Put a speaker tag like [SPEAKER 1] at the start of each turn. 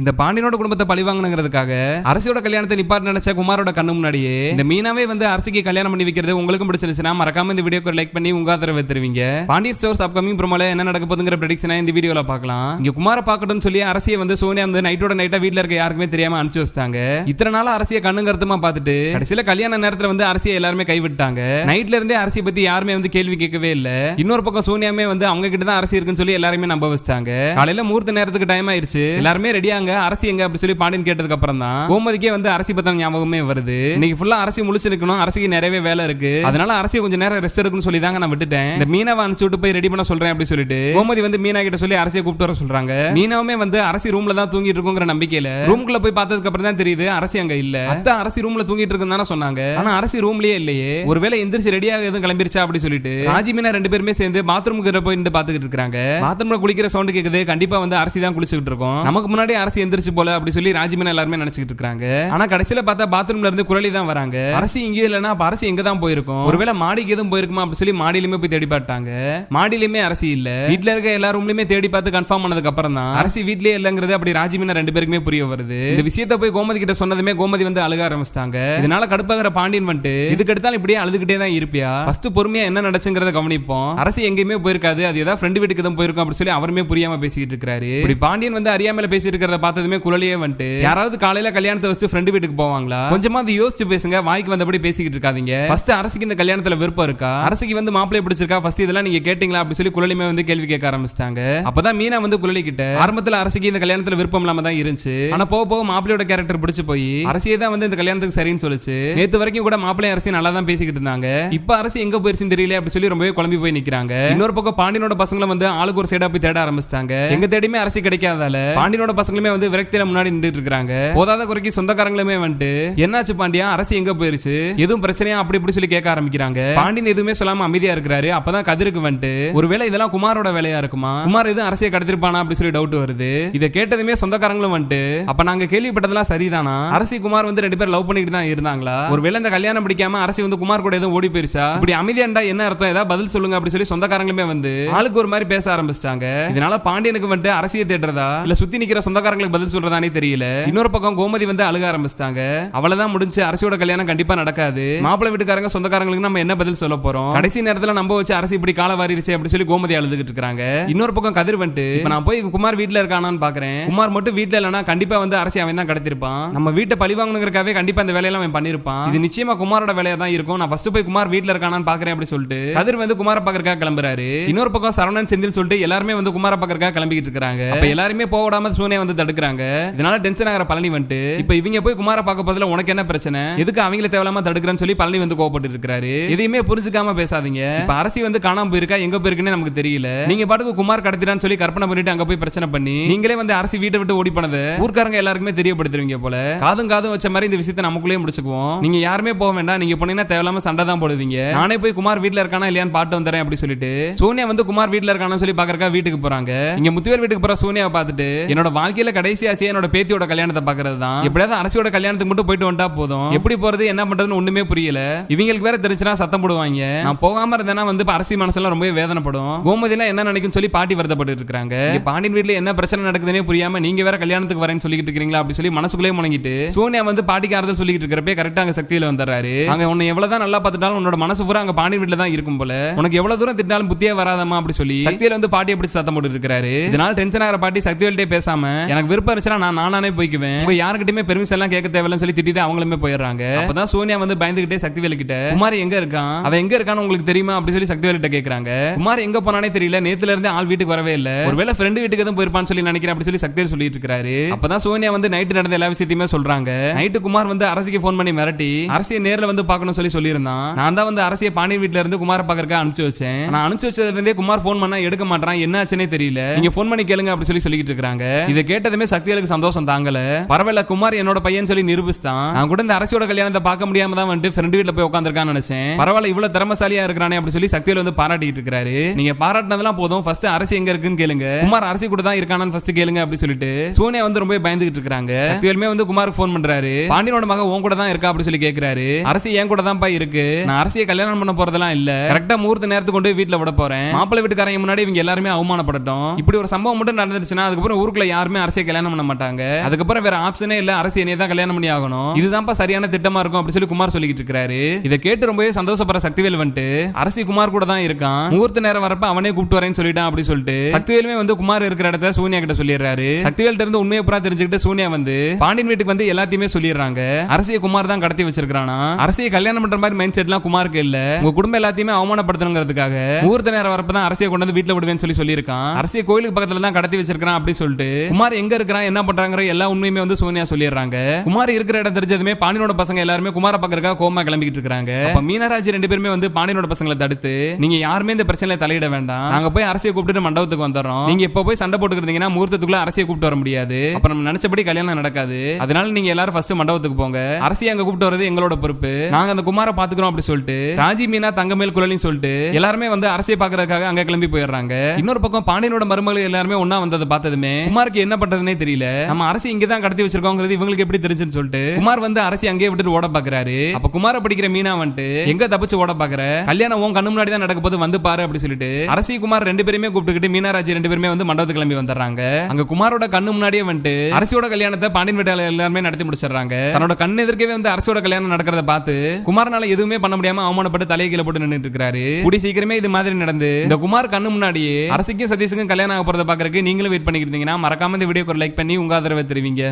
[SPEAKER 1] இந்த பாண்டியனோட குடும்பத்தை பழி வாங்கணுங்கிறதுக்காக அரசியோட கல்யாணத்தை நிப்பாட்டு நினைச்ச குமாரோட கண்ணு முன்னாடியே இந்த மீனாவே வந்து அரசிக்கு கல்யாணம் பண்ணி வைக்கிறது உங்களுக்கும் பிடிச்சிருந்துச்சுன்னா மறக்காம இந்த வீடியோக்கு லைக் பண்ணி உங்க ஆதரவை தருவீங்க. பாண்டியர் ஸ்டோர்ஸ் அப்கமிங் ப்ரோமோல என்ன நடக்க போதுங்கிற ப்ரெடிக்ஷனை இந்த வீடியோல பார்க்கலாம். இங்க குமார பார்க்கணும்னு சொல்லி அரசியை வந்து சோனியா வந்து நைட்டோட நைட்டா வீட்டுல இருக்க யாருக்குமே தெரியாம அனுப்பிச்சு வச்சிட்டாங்க. இத்தனை நாள் அரசிய கண்ணு கருத்துமா பார்த்துட்டு கடைசியில கல்யாண நேரத்துல வந்து அரசியை எல்லாருமே கைவிட்டாங்க. நைட்ல இருந்தே அரசியை பத்தி யாருமே வந்து கேள்வி கேட்கவே இல்ல. இன்னொரு பக்கம் சோனியாமே வந்து அவங்க கிட்ட தான் அரசி இருக்குன்னு சொல்லி எல்லாருமே நம்ப வச்சிட்டாங்க. காலையில மூர்த்த நேரத்துக்கு டைம் ஆயிருச்சு எல்லாருமே ரெடியாங்க அரசி எங்க? அப்படி சொல்லி பாண்டியன் கேட்டதுக்கு அப்புறம் தான் கோமதிக்கே வந்து அரசி பத்தின ஞாபகமே வருது. இன்னைக்கு ஃபுல்லா அரசி முழிச்சு நிக்கணும் அரசிக்கு நிறையவே வேலை இருக்கு. அதனால அரசி கொஞ்சம் நேரம் ரெஸ்ட் எடுக்கணும்னு சொல்லி தாங்க நான் விட்டுட்டேன். இந்த மீனாவை அனுப்பிச்சு விட்டு போய் ரெடி பண்ண சொல்றேன் அப்படி சொல்லிட்டு கோமதி வந்து மீனா கிட்ட சொல்லி அரசியை கூப்பிட்டு வர சொல்றாங்க. மீனாவுமே வந்து அரசி ரூம்ல தான் தூங்கிட்டு இருக்குங்கிற நம்பிக்கையில ரூம்குள்ள போய் பார்த்ததுக்கு அப்புறம் தான் தெரியுது அரசி அங்க இல்ல. அதான் அரசி ரூம்ல தூங்கிட்டு இருக்குன்னு தானே சொன்னாங்க. ஆனா அரசி ரூம்லயே இல்லையே. ஒருவேளை எந்திரிச்சு ரெடியாக எதுவும் கிளம்பிருச்சா அப்படி சொல்லிட்டு ராஜி மீனா ரெண்டு பேருமே சேர்ந்து பாத்ரூமுக்கு போய் நின்று பாத்துக்கிட்டு இருக்காங்க பாத்ரூம்ல குளிக்கிற சவுண்ட் கேக்குது. கண்டிப்பா வந்து அரசி தான் குளிச்சுக்கிட்டு இருக்கோம். நமக்கு முன்னாடி அரசி எந்திரிச்சு போல அப்படி சொல்லி ராஜிமன் எல்லாருமே நினைச்சிட்டு இருக்காங்க ஆனா கடைசியில பார்த்தா பாத்ரூம்ல இருந்து குரலி தான் வராங்க. அரசு இங்கே இல்லைன்னா அப்ப எங்க தான் போயிருக்கும்? ஒருவேளை மாடிக்கு எதுவும் போயிருக்குமா அப்படி சொல்லி மாடியிலுமே போய் தேடி பார்த்தாங்க. மாடியிலுமே அரசி இல்ல. வீட்டுல இருக்க எல்லா ரூம்லயுமே தேடி பார்த்து கன்ஃபார்ம் பண்ணதுக்கு அப்புறம் தான் அரசி வீட்லயே இல்லங்கிறது அப்படி ராஜிமீனா ரெண்டு பேருக்குமே புரிய வருது. இந்த விஷயத்த போய் கோமதி கிட்ட சொன்னதுமே கோமதி வந்து அழுக ஆரம்பிச்சிட்டாங்க. இதனால கடுப்பாகிற பாண்டியன் வந்துட்டு இதுக்கு எடுத்தாலும் இப்படியே அழுதுகிட்டே தான் இருப்பியா? ஃபர்ஸ்ட் பொறுமையா என்ன நடச்சுங்கிறத கவனிப்போம். அரசு எங்கேயுமே போயிருக்காது. அது ஏதாவது ஃப்ரெண்டு வீட்டுக்கு தான் போயிருக்கும் அப்படி சொல்லி அவருமே புரியாம பேசிட்டு இருக்காரு இப்படி பாண்டியன் வந்து அறியாமல பேசிட்டு இருக்கிறத பார்த்ததுமே குரலையே வந்துட்டு. யாராவது காலையில கல்யாணத்தை வச்சு ஃப்ரெண்டு வீட்டுக்கு போவாங்களா? கொஞ்சமா அது யோசிச்சு பேசுங்க வாய்க்கு வந்தபடி பேசிக்கிட்டு இருக்காதீங்க. ஃபர்ஸ்ட் அரசுக்கு இந்த கல்யாணத்துல விருப்பம் இருக்கா? அரசுக்கு வந்து மாப்பிள்ளை பிடிச்சிருக்கா? ஃபர்ஸ்ட் இதெல்லாம் நீங்க கேட்டீங்களா? அப்படி சொல்லி குரலிமே வந்து கேள்வி கேட்க ஆரம்பிச்சிட்டாங்க. அப்பதான் மீனா வந்து குரலி கிட்ட ஆரம்பத்துல அரசுக்கு இந்த கல்யாணத்துல விருப்பம் இல்லாம தான் இருந்துச்சு. ஆனா போக போக மாப்பிள்ளையோட கேரக்டர் பிடிச்சு போய் அரசியே தான் வந்து இந்த கல்யாணத்துக்கு சரின்னு சொல்லுச்சு. நேத்து வரைக்கும் கூட மாப்பிள்ளை அரசி நல்லா தான் பேசிக்கிட்டு இருந்தாங்க. இப்ப அரசு எங்க போயிருச்சுன்னு தெரியல அப்படி சொல்லி ரொம்பவே குழம்பி போய் நிக்கிறாங்க. இன்னொரு பக்கம் பாண்டியனோட பசங்களும் வந்து ஆளுக்கு ஒரு சைடா போய் தேட ஆரம்பிச்சிட்டாங்க. எங்க தேடியுமே அரசு கிடைக்காதால பாண்டியனோட பசங்களுமே வந்து விரக்தியில முன்னாடி நின்றுட்டு இருக்காங்க போதாத குறைக்கு சொந்தக்காரங்களுமே வந்துட்டு என்னாச்சு பாண்டியா? அரசு எங்க போயிருச்சு? எதுவும் பிரச்சனையா? அப்படி இப்படி சொல்லி கேட்க ஆரம்பிக்கிறாங்க. பாண்டியன் எதுவுமே சொல்லாம அமைதியா இருக்கிறாரு. அப்பதான் கதிருக்கு வந்துட்டு ஒருவேளை இதெல்லாம் குமாரோட வேலையா இருக்குமா? குமார் எதுவும் அரசியை கடத்திருப்பானா? அப்படி சொல்லி டவுட் வருது. இதை கேட்டதுமே சொந்தக்காரங்களும் வந்துட்டு அப்ப நாங்க கேள்விப்பட்டதெல்லாம் சரிதானா? அரசி குமார் வந்து ரெண்டு பேரும் லவ் பண்ணிட்டு தான் இருந்தாங்களா? ஒருவேளை இந்த கல்யாணம் பிடிக்காம அரசி வந்து குமார் கூட எதுவும் ஓடி போயிருச்சா? இப்படி அமைதியாண்டா என்ன அர்த்தம்? ஏதாவது பதில் சொல்லுங்க. அப்படி சொல்லி சொந்தக்காரங்களுமே வந்து ஆளுக்கு ஒரு மாதிரி பேச ஆரம்பிச்சிட்டாங்க. இதனால பாண்டியனுக்கு வந்துட்டு அரசியை தேடுறதா? இல்ல சுத்தி நிக்கிற சொந்தக்காரங்க சொந்தக்காரங்களுக்கு பதில் சொல்றதானே தெரியல. இன்னொரு பக்கம் கோமதி வந்து அழுக ஆரம்பிச்சிட்டாங்க. அவ்வளவுதான் முடிஞ்சு அரசியோட கல்யாணம் கண்டிப்பா நடக்காது. மாப்பிள்ளை வீட்டுக்காரங்க சொந்தக்காரங்களுக்கு நம்ம என்ன பதில் சொல்ல போறோம்? கடைசி நேரத்துல நம்ம வச்சு அரசு இப்படி கால வாரிருச்சு அப்படின்னு சொல்லி கோமதி அழுதுகிட்டு இருக்காங்க இன்னொரு பக்கம் கதிர் வந்துட்டு நான் போய் குமார் வீட்டுல இருக்கானான்னு பாக்குறேன். குமார் மட்டும் வீட்டுல இல்லனா கண்டிப்பா வந்து அரசி அவன் தான் கடத்திருப்பான். நம்ம வீட்டை பழி வாங்கணுங்கிறக்காவே கண்டிப்பா அந்த வேலையெல்லாம் அவன் பண்ணிருப்பான். இது நிச்சயமா குமாரோட வேலையா தான் இருக்கும். நான் ஃபர்ஸ்ட் போய் குமார் வீட்டுல இருக்கானான்னு பாக்குறேன் அப்படின்னு சொல்லிட்டு கதிர் வந்து குமார பாக்கறக்கா கிளம்புறாரு. இன்னொரு பக்கம் சரவணன் செந்தில் சொல்லிட்டு எல்லாருமே வந்து குமார பாக்கறக்கா கிளம்பிக்கிட்டு இருக்காங்க எல்லாருமே போக சூனே வந்து தடுக்கிறாங்க. இதனால டென்ஷன் ஆகிற பழனி வந்துட்டு இப்ப இவங்க போய் குமார பார்க்க போதுல உனக்கு என்ன பிரச்சனை? எதுக்கு அவங்கள தேவையில்லாம தடுக்கிறேன்னு சொல்லி பழனி வந்து கோவப்பட்டு இருக்காரு? எதையுமே புரிஞ்சுக்காம பேசாதீங்க. இப்ப அரசி வந்து காணாம போயிருக்கா? எங்க போயிருக்குன்னு நமக்கு தெரியல. நீங்க பாட்டுக்கு குமார் கடத்திடான்னு சொல்லி கற்பனை பண்ணிட்டு அங்க போய் பிரச்சனை பண்ணி நீங்களே வந்து அரசி வீட்டை விட்டு ஓடி போனது ஊர்க்காரங்க எல்லாருக்குமே தெரியப்படுத்துறீங்க போல. காதும் காதும் வச்ச மாதிரி இந்த விஷயத்தை நமக்குள்ளே முடிச்சுக்குவோம். நீங்க யாருமே போக வேண்டாம். நீங்க போனீங்கன்னா தேவையில்லாம சண்டை தான் போடுவீங்க. நானே போய் குமார் வீட்டுல இருக்கானா இல்லையான்னு பாட்டு வந்துறேன் அப்படி சொல்லிட்டு சோனியா வந்து குமார் வீட்டுல இருக்கானு சொல்லி பாக்குறக்கா வீட்டுக்கு போறாங்க. இங்க முத்துவேல் வீட்டுக்கு போற சோனியாவை பார்த்துட்டு என்னோட வாழ்க்கையில கடைசி ஆசையா என்னோட பேத்தியோட கல்யாணத்தை பாக்குறது தான். எப்படியாவது அரசியோட கல்யாணத்துக்கு மட்டும் போயிட்டு வந்துட்டா போதும். எப்படி போறது என்ன பண்றதுன்னு ஒண்ணுமே புரியல. இவங்களுக்கு வேற தெரிஞ்சுனா சத்தம் போடுவாங்க. நான் போகாம இருந்தேன்னா வந்து அரசி மனசெல்லாம் ரொம்பவே வேதனைப்படும். கோமதி எல்லாம் என்ன நினைக்கும் சொல்லி பாட்டி வருத்தப்பட்டு இருக்காங்க பாண்டியன் வீட்டுல என்ன பிரச்சனை நடக்குதுன்னே புரியாம நீங்க வேற கல்யாணத்துக்கு வரேன்னு சொல்லிட்டு இருக்கீங்களா அப்படி சொல்லி மனசுக்குள்ளே முணங்கிட்டு சோனியா வந்து பாட்டிக்கு ஆறுதல் சொல்லிட்டு இருக்கிறப்பே கரெக்டா அங்க சக்தியில வந்துடுறாரு. அங்க உன்னை எவ்வளவுதான் நல்லா பார்த்துட்டாலும் உன்னோட மனசு பூரா அங்க பாண்டியன் வீட்டுல தான் இருக்கும் போல. உனக்கு எவ்வளவு தூரம் திட்டாலும் புத்தியே வராதமா அப்படி சொல்லி சக்தியில வந்து பாட்டி எப்படி சத்தம் போட்டு இருக்காரு இதனால டென்ஷன் ஆகிற பாட்டி சக்திவேல்ட்டே பேசாம எனக்கு விருப்பம் இருந்துச்சுன்னா நான் நானானே போய்க்குவேன். உங்க யாருக்கிட்டயுமே பெர்மிஷன் எல்லாம் கேட்க தேவையில்லைன்னு சொல்லி திட்டிட்டு அவங்களுமே போயிடுறாங்க. அப்பதான் சோனியா வந்து பயந்துகிட்டே சக்திவேலு கிட்ட குமார் எங்க இருக்கான்? அவன் எங்க இருக்கான்னு உங்களுக்கு தெரியுமா? அப்படின்னு சொல்லி சக்திவேலு கிட்ட கேக்குறாங்க. குமார் எங்க போனானே தெரியல. நேத்துல இருந்து ஆள் வீட்டுக்கு வரவே இல்ல. ஒருவேளை ஃப்ரெண்டு வீட்டுக்கு எதுவும் போயிருப்பான்னு சொல்லி நினைக்கிறேன் அப்படி சொல்லி சக்திவேல் சொல்லிட்டு இருக்காரு. அப்பதான் சோனியா வந்து நைட்டு நடந்த எல்லா விஷயத்தையுமே சொல்றாங்க. நைட்டு குமார் வந்து அரசுக்கு ஃபோன் பண்ணி மிரட்டி அரசியை நேர்ல வந்து பார்க்கணும் சொல்லி சொல்லியிருந்தான். நான் தான் வந்து அரசியை பாண்டியன் வீட்ல இருந்து குமார பாக்கறதுக்கு அனுப்பிச்சு வச்சேன். நான் அனுப்பிச்சு வச்சதுல இருந்தே குமார் ஃபோன் பண்ணா எடுக்க மாட்டான் என்ன ஆச்சுன்னே தெரியல. நீங்க ஃபோன் பண்ணி கேளுங்க அப்படி சொல்லி சொல்லிட்டு இருக்காங்க. இதை கேட்ட கேட்டதுமே சக்திகளுக்கு சந்தோஷம் தாங்கல. பரவாயில்ல குமார் என்னோட பையன் சொல்லி நிரூபிச்சிட்டான். நான் கூட இந்த அரசியோட கல்யாணத்தை பார்க்க முடியாம தான் வந்துட்டு ஃப்ரெண்ட் வீட்டில் போய் உட்காந்துருக்கான்னு நினைச்சேன். பரவாயில்ல இவ்வளவு திறமசாலியா இருக்கிறானே அப்படி சொல்லி சக்திவேல் வந்து பாராட்டிட்டு இருக்காரு நீங்க பாராட்டினதெல்லாம் போதும். ஃபர்ஸ்ட் அரசு எங்க இருக்குன்னு கேளுங்க. குமார் அரசி கூட தான் இருக்கானான்னு ஃபர்ஸ்ட் கேளுங்க அப்படி சொல்லிட்டு சோனியா வந்து ரொம்ப பயந்துகிட்டு இருக்காங்க சக்திவேலுமே வந்து குமாருக்கு ஃபோன் பண்றாரு. பாண்டியனோட மகன் உன் கூட தான் இருக்கா அப்படி சொல்லி கேட்கிறாரு அரசு என் கூட தான் இருக்கு. நான் அரசியை கல்யாணம் பண்ண போறதெல்லாம் இல்ல. கரெக்டா முகூர்த்த நேரத்துக்கு கொண்டு வீட்டுல விட போறேன். மாப்பிள்ளை வீட்டுக்காரங்க முன்னாடி இவங்க எல்லாருமே அவமானப்படட்டும். இப்படி ஒரு சம்பவம் மட்டும் நடந்துச்சுன்னா அதுக்கப்புறம் ஊருக்குள்ள யாருமே அரசியல் அரசியை கல்யாணம் பண்ண மாட்டாங்க. அதுக்கப்புறம் வேற ஆப்ஷனே இல்ல அரசு என்னைய தான் கல்யாணம் பண்ணி ஆகணும். இதுதான்ப்பா சரியான திட்டமா இருக்கும் அப்படின்னு சொல்லி குமார் சொல்லிட்டு இருக்காரு இதை கேட்டு ரொம்பவே சந்தோஷப்படுற சக்திவேல் வந்துட்டு அரசி குமார் கூட தான் இருக்கான். முகூர்த்த நேரம் வரப்ப அவனே கூப்பிட்டு வரேன்னு சொல்லிட்டான் அப்படி சொல்லிட்டு சக்திவேலுமே வந்து குமார் இருக்கிற இடத்த சூனியா கிட்ட சொல்லிடுறாரு. சக்திவேல்ட்ட இருந்து உண்மையை புறா தெரிஞ்சுக்கிட்டு சூனியா வந்து பாண்டியன் வீட்டுக்கு வந்து எல்லாத்தையுமே சொல்லிடுறாங்க. அரசியை குமார் தான் கடத்தி வச்சிருக்கானா அரசியை கல்யாணம் பண்ற மாதிரி மைண்ட் செட்லாம் குமாருக்கு இல்ல. உங்க குடும்பம் எல்லாத்தையுமே அவமானப்படுத்தணுங்கிறதுக்காக முகூர்த்த நேரம் வரப்ப தான் அரசியை கொண்டு வந்து வீட்டுல விடுவேன்னு சொல்லி சொல்லியிருக்கான். அரசியை கோயிலுக்கு பக்கத்துல தான் கடத்தி வச்சிருக்கான் அப்படின்னு சொல்லிட்டு குமார் எங்க எங்க இருக்கிறான் என்ன பண்றாங்கிற எல்லா உண்மையுமே வந்து சோனியா சொல்லிடுறாங்க. குமார் இருக்கிற இடம் தெரிஞ்சதுமே பாண்டியனோட பசங்க எல்லாருமே குமார பக்கறதுக்காக கோமா கிளம்பிக்கிட்டு இருக்காங்க மீனராஜ் ரெண்டு பேருமே வந்து பாண்டியனோட பசங்களை தடுத்து நீங்க யாருமே இந்த பிரச்சனையில தலையிட வேண்டாம். நாங்க போய் அரசியை கூப்பிட்டு மண்டபத்துக்கு வந்துடுறோம். நீங்க இப்ப போய் சண்டை போட்டுக்கிறீங்கன்னா முகூர்த்தத்துக்குள்ள அரசியை கூப்பிட்டு வர முடியாது. அப்ப நம்ம நினைச்சபடி கல்யாணம் நடக்காது. அதனால நீங்க எல்லாரும் ஃபர்ஸ்ட் மண்டபத்துக்கு போங்க. அரசியை அங்க கூப்பிட்டு வரது எங்களோட பொறுப்பு. நாங்க அந்த குமார பாத்துக்கிறோம் அப்படி சொல்லிட்டு ராஜி மீனா தங்கமேல் குழலின்னு சொல்லிட்டு எல்லாருமே வந்து அரசியை பாக்குறதுக்காக அங்க கிளம்பி போயிடுறாங்க. இன்னொரு பக்கம் பாண்டியனோட மருமகள் எல்லாருமே ஒன்னா வந்ததை பார்த்ததுமே குமாருக்கு என்ன பண்றது பண்றதுனே தெரியல. நம்ம அரசி இங்க தான் கடத்தி வச்சிருக்கோங்கிறது இவங்களுக்கு எப்படி தெரிஞ்சுன்னு சொல்லிட்டு. குமார் வந்து அரசி அங்கேயே விட்டுட்டு ஓட பாக்குறாரு. அப்ப குமார படிக்கிற மீனா வந்துட்டு எங்க தப்பிச்சு ஓட பாக்குற? கல்யாணம் உன் கண்ணு முன்னாடி தான் நடக்க போது வந்து பாரு அப்படி சொல்லிட்டு அரசி குமார் ரெண்டு பேருமே கூப்பிட்டுக்கிட்டு மீனாராஜி ரெண்டு பேருமே வந்து மண்டபத்துக்கு கிளம்பி வந்துடுறாங்க. அங்க குமாரோட கண்ணு முன்னாடியே வந்துட்டு அரசியோட கல்யாணத்தை பாண்டியன் வீட்டாளர் எல்லாருமே நடத்தி முடிச்சிடுறாங்க. தன்னோட கண் எதிர்க்கவே வந்து அரசியோட கல்யாணம் நடக்கிறத பார்த்து குமாரனால எதுவுமே பண்ண முடியாம அவமானப்பட்டு தலையை கீழே போட்டு நின்னுட்டு இருக்காரு. கூடி சீக்கிரமே இது மாதிரி நடந்து இந்த குமார் கண்ணு முன்னாடியே அரசிக்கும் சதீஷுக்கும் கல்யாணம் ஆக போறத பாக்குறதுக்கு நீங்களும் வெயிட் பண்ணிக்கிட்டு இருந்தீங்கன்னா மறக்காம இந்த வீடியோக்கு ஒரு லைக் பண்ணி உங்க ஆதரவை தெரிவிங்க.